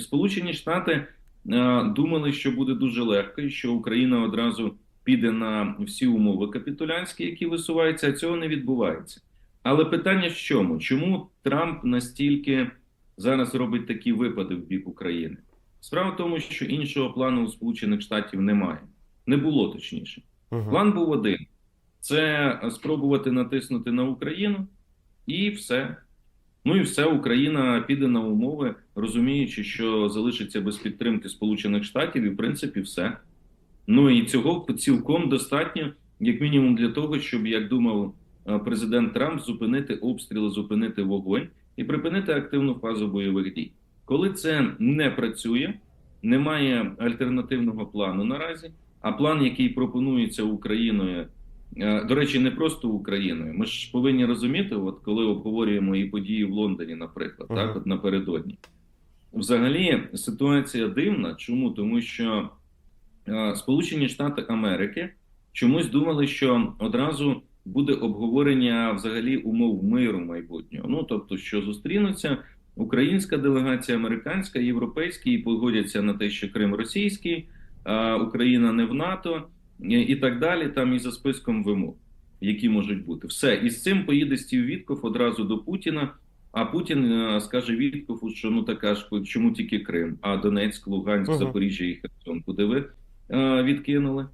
Сполучені Штати е, думали, що буде дуже легко, і що Україна одразу піде на всі умови капітулянські, які висуваються, а цього не відбувається. Але питання в чому? Чому Трамп настільки зараз робить такі випади в бік України? Справа в тому, що іншого плану у Сполучених Штатів немає. Не було точніше. Мгм. План був один: це спробувати натиснути на Україну, і все. Ну і все, Україна піде на умови, розуміючи, що залишиться без підтримки Сполучених Штатів, і в принципі все. Ну і цього цілком достатньо, як мінімум, для того, щоб, як думав е, президент Трамп, зупинити обстріли, зупинити вогонь і припинити активну фазу бойових дій. Коли це не працює, немає альтернативного плану наразі. А план, який пропонується Україною, до речі, не просто Україною. Ми ж повинні розуміти, от коли обговорюємо і події в Лондоні, наприклад, Ага. так от напередодні. Взагалі ситуація дивна. Чому? Тому що е, Сполучені Штати Америки чомусь думали, що одразу буде обговорення взагалі умов миру майбутнього. Ну тобто, що зустрінуться українська делегація, американська, європейська і погодяться на те, що Крим російський, а Україна не в НАТО і- так далі. Там і за списком вимог, які можуть бути. Все і з цим поїде Стів Вітков одразу до Путіна. А Путін е, скаже Віткову, що ну така ж чому тільки Крим, а Донецьк, Луганськ, Ага. Запоріжжя і Херсон, куди ви е, відкинули?